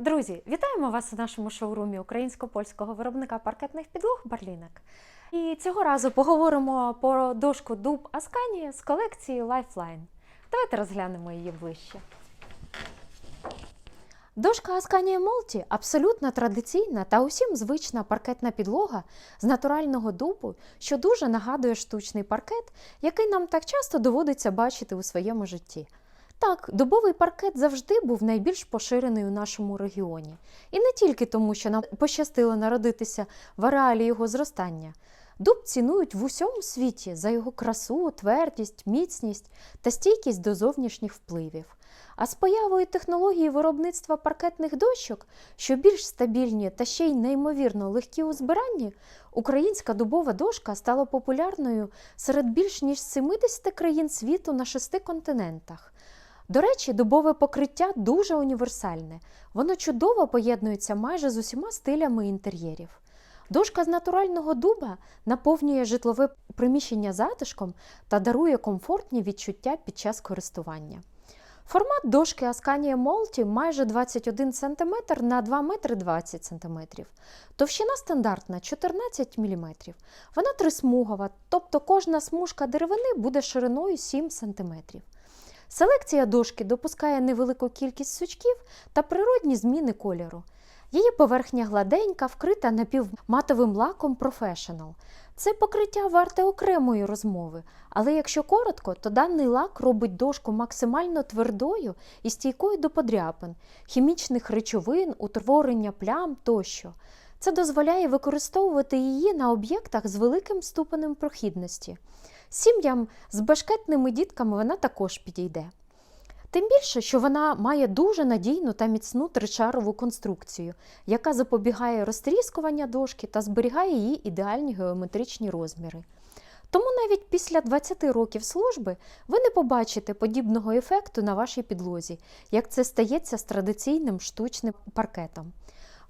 Друзі, вітаємо вас у нашому шоурумі українсько-польського виробника паркетних підлог Барлінок. І цього разу поговоримо про дошку дуб Аскані з колекції Lifeline. Давайте розглянемо її ближче. Дошка Асканія Молті абсолютно традиційна та усім звична паркетна підлога з натурального дубу, що дуже нагадує штучний паркет, який нам так часто доводиться бачити у своєму житті. Так, дубовий паркет завжди був найбільш поширений у нашому регіоні. І не тільки тому, що нам пощастило народитися в ареалі його зростання. Дуб цінують в усьому світі за його красу, твердість, міцність та стійкість до зовнішніх впливів. А з появою технології виробництва паркетних дощок, що більш стабільні та ще й неймовірно легкі у збиранні, українська дубова дошка стала популярною серед більш ніж 70 країн світу на шести континентах. До речі, дубове покриття дуже універсальне. Воно чудово поєднується майже з усіма стилями інтер'єрів. Дошка з натурального дуба наповнює житлове приміщення затишком та дарує комфортні відчуття під час користування. Формат дошки Ascania Multi майже 21 см на 2 метри 20 см. Товщина стандартна 14 мм. Вона трисмугова, тобто кожна смужка деревини буде шириною 7 см. Селекція дошки допускає невелику кількість сучків та природні зміни кольору. Її поверхня гладенька, вкрита напівматовим лаком Professional. Це покриття варте окремої розмови, але якщо коротко, то даний лак робить дошку максимально твердою і стійкою до подряпин, хімічних речовин, утворення плям тощо. Це дозволяє використовувати її на об'єктах з великим ступенем прохідності. Сім'ям з бешкетними дітками вона також підійде. Тим більше, що вона має дуже надійну та міцну тричарову конструкцію, яка запобігає розтріскування дошки та зберігає її ідеальні геометричні розміри. Тому навіть після 20 років служби ви не побачите подібного ефекту на вашій підлозі, як це стається з традиційним штучним паркетом.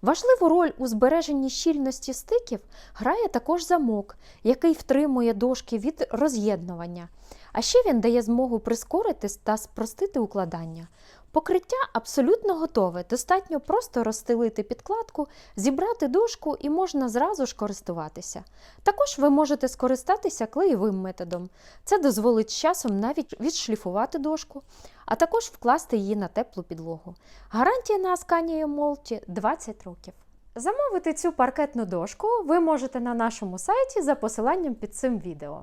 Важливу роль у збереженні щільності стиків грає також замок, який втримує дошки від роз'єднування. А ще він дає змогу прискорити та спростити укладання. Покриття абсолютно готове, достатньо просто розстелити підкладку, зібрати дошку і можна зразу ж користуватися. Також ви можете скористатися клеєвим методом. Це дозволить з часом навіть відшліфувати дошку, а також вкласти її на теплу підлогу. Гарантія на Ascania Молті 20 років. Замовити цю паркетну дошку ви можете на нашому сайті за посиланням під цим відео.